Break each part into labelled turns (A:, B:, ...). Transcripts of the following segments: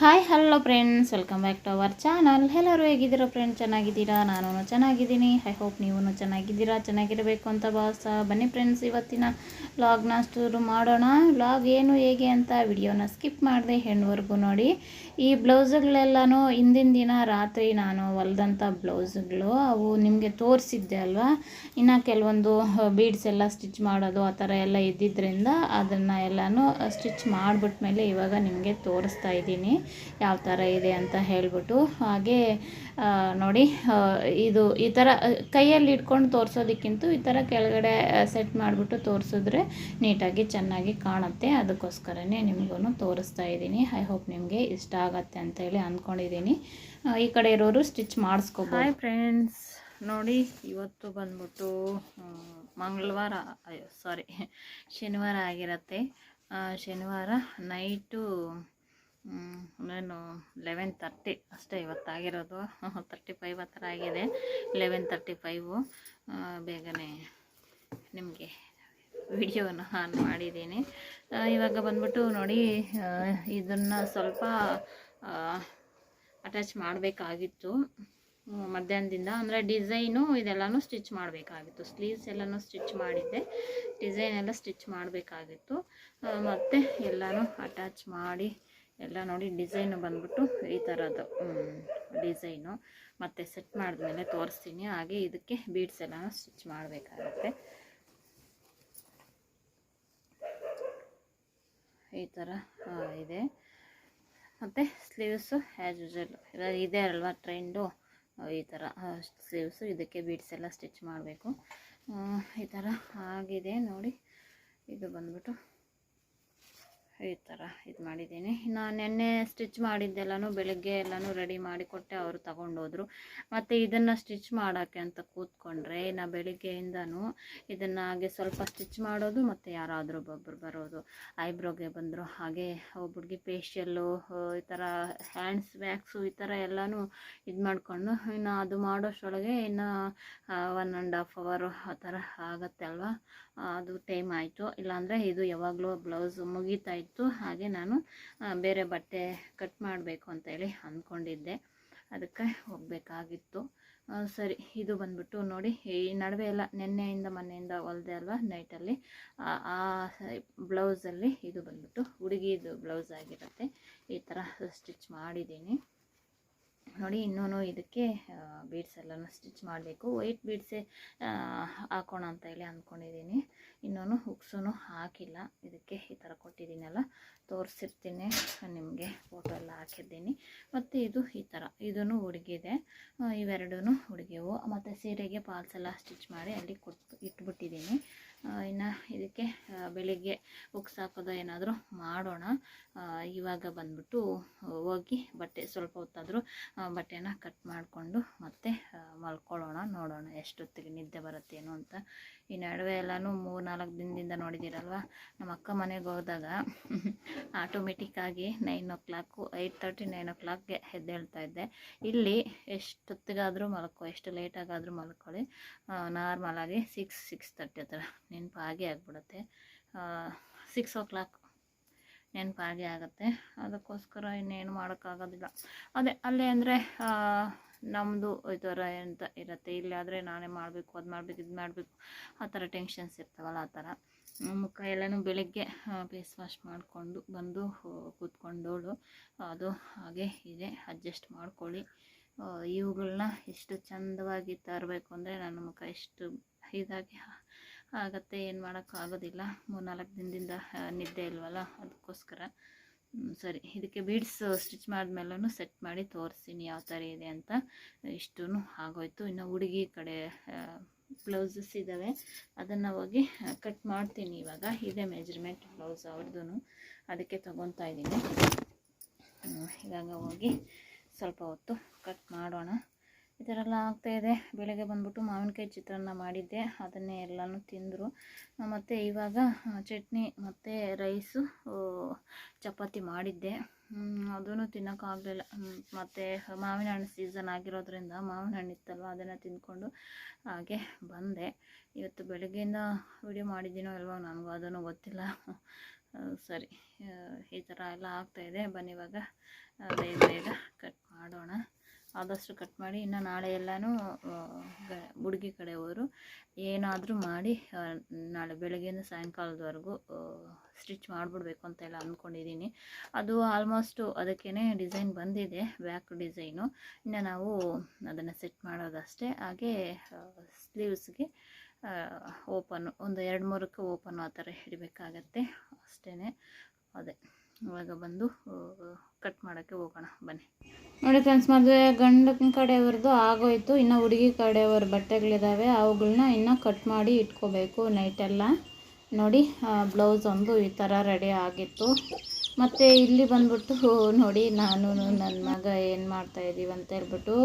A: Hi hello friends welcome back to our channel ಎಲ್ಲರೂ ಹೇಗಿದ್ದೀರಾ friend ಚೆನ್ನಾಗಿದ್ದೀರಾ? ನಾನು ಚೆನ್ನಾಗಿದ್ದೀನಿ. ಐ ಹೋಪ್ ನೀವು ಚೆನ್ನಾಗಿದ್ದೀರಾ? ಚೆನ್ನಾಗಿರಬೇಕು ಅಂತ ಭಾವಿಸ ಬನ್ನಿ ಫ್ರೆಂಡ್ಸ್ ಇವತ್ತಿನ ವ್ಲಾಗ್ನ ಶುರು ಮಾಡೋಣ. ವ್ಲಾಗ್ ಏನು, ಹೇಗೆ ಅಂತ ವಿಡಿಯೋನ ಸ್ಕಿಪ್ ಮಾಡಿದೆ ಹೆಣ್ಣುವರೆಗೂ ನೋಡಿ. ಈ ಬ್ಲೌಸ್ಗಳೆಲ್ಲನೂ ಹಿಂದಿನ ದಿನ ರಾತ್ರಿ ನಾನು ಹೊಲ್ದಂಥ ಬ್ಲೌಸ್ಗಳು. ಅವು ನಿಮಗೆ ತೋರಿಸಿದ್ದೆ ಅಲ್ವಾ? ಇನ್ನು ಕೆಲವೊಂದು ಬೀಡ್ಸ್ ಎಲ್ಲ ಸ್ಟಿಚ್ ಮಾಡೋದು, ಆ ಥರ ಎಲ್ಲ ಇದ್ದಿದ್ದರಿಂದ ಅದನ್ನು ಎಲ್ಲನೂ ಸ್ಟಿಚ್ ಮಾಡಿಬಿಟ್ಮೇಲೆ ಇವಾಗ ನಿಮಗೆ ತೋರಿಸ್ತಾ ಇದ್ದೀನಿ. ಯಾವ ಥರ ಇದೆ ಅಂತ ಹೇಳ್ಬಿಟ್ಟು ಹಾಗೆ ನೋಡಿ ಇದು ಈ ಥರ ಕೈಯಲ್ಲಿ ಇಟ್ಕೊಂಡು ತೋರಿಸೋದಕ್ಕಿಂತ ಈ ಥರ ಕೆಳಗಡೆ ಸೆಟ್ ಮಾಡಿಬಿಟ್ಟು ತೋರಿಸಿದ್ರೆ ನೀಟಾಗಿ ಚೆನ್ನಾಗಿ ಕಾಣುತ್ತೆ. ಅದಕ್ಕೋಸ್ಕರನೇ ನಿಮಗೂ ತೋರಿಸ್ತಾ ಇದ್ದೀನಿ. ಐ ಹೋಪ್ ನಿಮಗೆ ಇಷ್ಟ ಆಗತ್ತೆ ಅಂತೇಳಿ ಅಂದ್ಕೊಂಡಿದ್ದೀನಿ. ಆ, ಈ ಕಡೆ ಇರೋರು ಸ್ಟಿಚ್ ಮಾಡಿಸ್ಕೋಬೋದು. ಹಾಯ್ ಫ್ರೆಂಡ್ಸ್ ನೋಡಿ ಇವತ್ತು ಬಂದ್ಬಿಟ್ಟು ಮಂಗಳವಾರ ಅಯ್ಯೋ ಸಾರಿ ಶನಿವಾರ ಆಗಿರತ್ತೆ. ಶನಿವಾರ ನೈಟು ನಾನು ಲೆವೆನ್ ತರ್ಟಿ ಅಷ್ಟೇ ಇವತ್ತಾಗಿರೋದು. ತರ್ಟಿ ಫೈವ್ ಹತ್ರ ಆಗಿದೆ. ಲೆವೆನ್ ತರ್ಟಿ ಫೈವು ಬೇಗನೆ ನಿಮಗೆ ವಿಡಿಯೋನ ಆನ್ ಮಾಡಿದ್ದೀನಿ. ಇವಾಗ ಬಂದ್ಬಿಟ್ಟು ನೋಡಿ ಇದನ್ನು ಸ್ವಲ್ಪ ಅಟ್ಯಾಚ್ ಮಾಡಬೇಕಾಗಿತ್ತು. ಮಧ್ಯಾಹ್ನದಿಂದ ಅಂದರೆ ಡಿಸೈನು ಇದೆಲ್ಲನೂ ಸ್ಟಿಚ್ ಮಾಡಬೇಕಾಗಿತ್ತು. ಸ್ಲೀವ್ಸ್ ಎಲ್ಲನೂ ಸ್ಟಿಚ್ ಮಾಡಿದ್ದೆ. ಡಿಸೈನ್ ಎಲ್ಲ ಸ್ಟಿಚ್ ಮಾಡಬೇಕಾಗಿತ್ತು. ಮತ್ತು ಎಲ್ಲನೂ ಅಟ್ಯಾಚ್ ಮಾಡಿ ಎಲ್ಲ ನೋಡಿ ಡಿಸೈನು ಬಂದ್ಬಿಟ್ಟು ಈ ಥರದ್ದು ಡಿಸೈನು. ಮತ್ತು ಸೆಟ್ ಮಾಡಿದ್ಮೇಲೆ ತೋರಿಸ್ತೀನಿ. ಹಾಗೆ ಇದಕ್ಕೆ ಬೀಡ್ಸ್ ಎಲ್ಲ ಸ್ಟಿಚ್ ಮಾಡಬೇಕಾಗುತ್ತೆ. ಈ ಥರ ಇದೆ. ಮತ್ತು ಸ್ಲೀವ್ಸು ಆ್ಯಸ್ ಯೂಶಲ್ ಇದೆ ಅಲ್ವಾ ಟ್ರೆಂಡು ಈ ಥರ ಸ್ಲೀವ್ಸು ಇದಕ್ಕೆ ಬೀಡ್ಸ್ ಎಲ್ಲ ಸ್ಟಿಚ್ ಮಾಡಬೇಕು. ಈ ಥರ ಆಗಿದೆ ನೋಡಿ. ಇದು ಬಂದ್ಬಿಟ್ಟು ಈ ಥರ ಇದು ಮಾಡಿದ್ದೀನಿ. ನಾನು ನೆನ್ನೆ ಸ್ಟಿಚ್ ಮಾಡಿದ್ದೆಲ್ಲನೂ ಬೆಳಗ್ಗೆ ಎಲ್ಲನೂ ರೆಡಿ ಮಾಡಿ ಕೊಟ್ಟೆ ಅವರು ತಗೊಂಡೋದ್ರು. ಮತ್ತು ಇದನ್ನು ಸ್ಟಿಚ್ ಮಾಡೋಕ್ಕೆ ಅಂತ ಕೂತ್ಕೊಂಡ್ರೆ, ನಾ ಬೆಳಿಗ್ಗೆಯಿಂದನೂ ಇದನ್ನು ಹಾಗೆ ಸ್ವಲ್ಪ ಸ್ಟಿಚ್ ಮಾಡೋದು ಮತ್ತು ಯಾರಾದರೂ ಒಬ್ಬೊಬ್ರು ಬರೋದು. ಐಬ್ರೋಗೆ ಬಂದರು, ಹಾಗೆ ಒಬ್ಬರಿಗೆ ಫೇಶಿಯಲ್ಲು ಈ ಥರ ಹ್ಯಾಂಡ್ಸ್ ವ್ಯಾಕ್ಸು ಈ ಥರ ಎಲ್ಲನೂ ಇದು ಮಾಡಿಕೊಂಡು, ಇನ್ನು ಅದು ಮಾಡೋಷ್ಟರೊಳಗೆ ಇನ್ನು ಒನ್ ಆ್ಯಂಡ್ ಹಾಫ್ ಅವರು ಆ ಥರ ಆಗತ್ತೆ ಅಲ್ವಾ? ಅದು ಟೈಮ್ ಆಯಿತು. ಇಲ್ಲಾಂದರೆ ಇದು ಯಾವಾಗಲೂ ಬ್ಲೌಸ್ ಮುಗೀತಾ ಇತ್ತು. ಹಾಗೆ ನಾನು ಬೇರೆ ಬಟ್ಟೆ ಕಟ್ ಮಾಡಬೇಕು ಅಂತೇಳಿ ಅಂದ್ಕೊಂಡಿದ್ದೆ. ಅದಕ್ಕೆ ಹೋಗಬೇಕಾಗಿತ್ತು. ಸರಿ, ಇದು ಬಂದ್ಬಿಟ್ಟು ನೋಡಿ, ಈ ನಡುವೆ ಎಲ್ಲ ನಿನ್ನೆಯಿಂದ ಮೊನ್ನೆಯಿಂದ ಹೊಲ್ದೆ ಅಲ್ವಾ ನೈಟಲ್ಲಿ ಆ- ಬ್ಲೌಸಲ್ಲಿ ಇದು ಬಂದ್ಬಿಟ್ಟು, ಹುಡುಗಿದು ಬ್ಲೌಸ್ ಆಗಿರುತ್ತೆ. ಈ ಥರ ಸ್ಟಿಚ್ ಮಾಡಿದ್ದೀನಿ. ನೋಡಿ ಇನ್ನೂ ಇದಕ್ಕೆ ಬೀಡ್ಸ್ ಎಲ್ಲನೂ ಸ್ಟಿಚ್ ಮಾಡಬೇಕು. ವೈಟ್ ಬೀಡ್ಸೇ ಹಾಕೋಣ ಅಂತ ಹೇಳಿ ಅಂದ್ಕೊಂಡಿದ್ದೀನಿ ಇನ್ನೂ ಹುಕ್ಸೂ ಹಾಕಿಲ್ಲ. ಇದಕ್ಕೆ ಈ ಥರ ಕೊಟ್ಟಿದ್ದೀನಲ್ಲ ತೋರಿಸಿರ್ತೀನಿ. ನಿಮಗೆ ಫೋಟೋ ಎಲ್ಲ ಹಾಕಿದ್ದೀನಿ ಮತ್ತು ಇದು ಈ ಥರ ಇದೂ. ಹುಡುಗಿದೆ ಇವೆರಡೂ ಹುಡುಗಿವು ಮತ್ತು ಸೀರೆಗೆ ಪಾಲ್ಸ್ ಎಲ್ಲ ಸ್ಟಿಚ್ ಮಾಡಿ ಅಲ್ಲಿ ಕೊಟ್ಟು ಇಟ್ಬಿಟ್ಟಿದ್ದೀನಿ ಇನ್ನು ಇದಕ್ಕೆ ಬೆಳಿಗ್ಗೆ ಉಕ್ಸಾಕೋದು ಏನಾದರೂ ಮಾಡೋಣ. ಇವಾಗ ಬಂದ್ಬಿಟ್ಟು ಹೋಗಿ ಬಟ್ಟೆ ಸ್ವಲ್ಪ ಹೊತ್ತಾದರೂ ಬಟ್ಟೆನ ಕಟ್ ಮಾಡಿಕೊಂಡು ಮತ್ತೆ ಮಲ್ಕೊಳ್ಳೋಣ, ನೋಡೋಣ ಎಷ್ಟೊತ್ತಿಗೆ ನಿದ್ದೆ ಬರುತ್ತೇನೋ ಅಂತ. ಈ ನಡುವೆ ಎಲ್ಲನೂ ಮೂರು ನಾಲ್ಕು ದಿನದಿಂದ ನೋಡಿದ್ದೀರಲ್ವ ನಮ್ಮ ಅಕ್ಕ ಮನೆಗೆ ಹೋದಾಗ ಆಟೋಮೆಟಿಕ್ಕಾಗಿ nine o'clock eight thirty nine ಓ ಕ್ಲಾಕ್ಗೆ ಎದ್ದೇಳ್ತಾ ಇದ್ದೆ. ಇಲ್ಲಿ ಎಷ್ಟೊತ್ತಿಗಾದರೂ ಮಲ್ಕೊ, ಎಷ್ಟು ಲೇಟಾಗಾದರೂ ಮಲ್ಕೊಳ್ಳಿ. ನಾರ್ಮಲಾಗಿ ಸಿಕ್ಸ್ ಸಿಕ್ಸ್ ತರ್ಟಿ ಹತ್ರ. ನೆನಪಾಗಿ ಆಗಿಬಿಡುತ್ತೆ. ಸಿಕ್ಸ್ ಓ ಕ್ಲಾಕ್ ನೆನಪಾಗಿ ಆಗುತ್ತೆ. ಅದಕ್ಕೋಸ್ಕರ ಇನ್ನೇನು ಮಾಡೋಕ್ಕಾಗೋದಿಲ್ಲ. ಅದೇ, ಅಲ್ಲೇ ಅಂದರೆ ನಮ್ಮದು ಈ ಥರ ಎಂತ ಇರುತ್ತೆ. ಇಲ್ಲಿ ಆದರೆ ನಾನೇ ಮಾಡಬೇಕು, ಅದು ಮಾಡಬೇಕು, ಇದು ಮಾಡಬೇಕು. ಆ ಥರ ಟೆನ್ಷನ್ಸ್ ಇರ್ತಾವಲ್ಲ, ಆ ಥರ. ಮುಖ ಎಲ್ಲನೂ ಬೆಳಗ್ಗೆ ಫೇಸ್ ವಾಶ್ ಮಾಡಿಕೊಂಡು ಬಂದು ಕೂತ್ಕೊಂಡೋಳು. ಅದು ಹಾಗೆ ಇದೆ ಅಡ್ಜಸ್ಟ್ ಮಾಡ್ಕೊಳ್ಳಿ. ಇವುಗಳನ್ನ ಎಷ್ಟು ಚಂದವಾಗಿ ತರಬೇಕು ಅಂದರೆ ನನ್ನ ಮುಖ ಎಷ್ಟು ಇದಾಗಿ ಆಗತ್ತೆ, ಏನು ಮಾಡೋಕ್ಕಾಗೋದಿಲ್ಲ ಮೂರು ನಾಲ್ಕು ದಿನದಿಂದ ನಿದ್ದೆ ಇಲ್ವಲ್ಲ, ಅದಕ್ಕೋಸ್ಕರ. ಸರಿ. ಇದಕ್ಕೆ ಬೀಡ್ಸ್ ಸ್ಟಿಚ್ ಮಾಡಿದ್ಮೇಲೂ ಸೆಟ್ ಮಾಡಿ ತೋರಿಸ್ತೀನಿ ಯಾವ ಥರ ಇದೆ ಅಂತ. ಇಷ್ಟೂ ಆಗೋಯ್ತು. ಇನ್ನು ಹುಡುಗಿ ಕಡೆ ಬ್ಲೌಸಸ್ ಇದ್ದಾವೆ ಅದನ್ನು ಹೋಗಿ ಕಟ್ ಮಾಡ್ತೀನಿ ಇವಾಗ. ಇದೆ ಮೆಜರ್ಮೆಂಟ್ ಬ್ಲೌಸ್ ಅವ್ರದ್ದು ಅದಕ್ಕೆ ತೊಗೊತಾ ಇದ್ದೀನಿ. ಇವಾಗ ಹೋಗಿ ಸ್ವಲ್ಪ ಹೊತ್ತು ಕಟ್ ಮಾಡೋಣ. ಥರ ಎಲ್ಲ ಆಗ್ತಾಯಿದೆ ಬೆಳಗ್ಗೆ ಬಂದ್ಬಿಟ್ಟು ಮಾವಿನಕಾಯಿ ಚಿತ್ರಾನ್ನ ಮಾಡಿದ್ದೆ. ಅದನ್ನೇ ಎಲ್ಲನೂ ತಿಂದರು. ಮತ್ತು ಇವಾಗ ಚಟ್ನಿ ಮತ್ತು ರೈಸು ಚಪಾತಿ ಮಾಡಿದ್ದೆ. ಅದೂ ತಿನ್ನೋಕ್ಕಾಗಲಿಲ್ಲ ಮತ್ತು ಮಾವಿನ ಹಣ್ಣು ಸೀಸನ್ ಆಗಿರೋದ್ರಿಂದ ಮಾವಿನ ಹಣ್ಣು ಇತ್ತಲ್ವ, ಅದನ್ನು ತಿಂದ್ಕೊಂಡು ಹಾಗೆ ಬಂದೆ. ಇವತ್ತು ಬೆಳಗ್ಗೆಯಿಂದ ವಿಡಿಯೋ ಮಾಡಿದ್ದೀನೋ ಅಲ್ವೋ ನನಗೂ ಅದನ್ನು ಗೊತ್ತಿಲ್ಲ. ಸರಿ. ಈ ಥರ ಎಲ್ಲ ಆಗ್ತಾಯಿದೆ ಬನ್ನಿ ಇವಾಗ ಬೇಗ ಬೇಗ ಕಟ್ ಮಾಡೋಣ. ಆದಷ್ಟು ಕಟ್ ಮಾಡಿ ಇನ್ನು ನಾಳೆ ಎಲ್ಲನೂ ಹುಡುಗಿ ಕಡೆಯವರು ಏನಾದರೂ ಮಾಡಿ ನಾಳೆ ಬೆಳಗ್ಗೆಯಿಂದ ಸಾಯಂಕಾಲದವರೆಗೂ ಸ್ಟಿಚ್ ಮಾಡಿಬಿಡ್ಬೇಕು ಅಂತ ಎಲ್ಲ ಅಂದ್ಕೊಂಡಿದ್ದೀನಿ. ಅದು ಆಲ್ಮೋಸ್ಟು ಅದಕ್ಕೇ ಡಿಸೈನ್ ಬಂದಿದೆ ಬ್ಯಾಕ್ ಡಿಸೈನು. ಇನ್ನು ನಾವು ಅದನ್ನು ಸೆಟ್ ಮಾಡೋದಷ್ಟೇ. ಹಾಗೆ ಸ್ಲೀವ್ಸ್ಗೆ ಓಪನ್ನು, ಒಂದು ಎರಡು ಮೂರಕ್ಕೆ ಓಪನ್ ಆ ಥರ ಹಿಡಬೇಕಾಗತ್ತೆ ಅಷ್ಟೇ ಅದೇ, ಇವಾಗ ಬಂದು ಕಟ್ ಮಾಡೋಕ್ಕೆ ಹೋಗೋಣ, ಬನ್ನಿ. ನೋಡಿ ಫ್ರೆಂಡ್ಸ್ ಮದುವೆ ಗಂಡನ ಕಡೆಯವ್ರದ್ದು ಆಗೋಯ್ತು. ಇನ್ನು ಹುಡುಗಿ ಕಡೆಯವ್ರ ಬಟ್ಟೆಗಳಿದ್ದಾವೆ ಅವುಗಳನ್ನ ಇನ್ನು ಕಟ್ ಮಾಡಿ ಇಟ್ಕೋಬೇಕು ನೈಟೆಲ್ಲ ನೋಡಿ ಬ್ಲೌಸ್ ಒಂದು ಈ ಥರ ರೆಡಿ ಆಗಿತ್ತು. ಮತ್ತು ಇಲ್ಲಿ ಬಂದ್ಬಿಟ್ಟು, ನೋಡಿ, ನಾನು, ನನ್ನ ಮಗ ಏನು ಮಾಡ್ತಾ ಇದ್ದೀವಿ ಅಂತ ಹೇಳ್ಬಿಟ್ಟು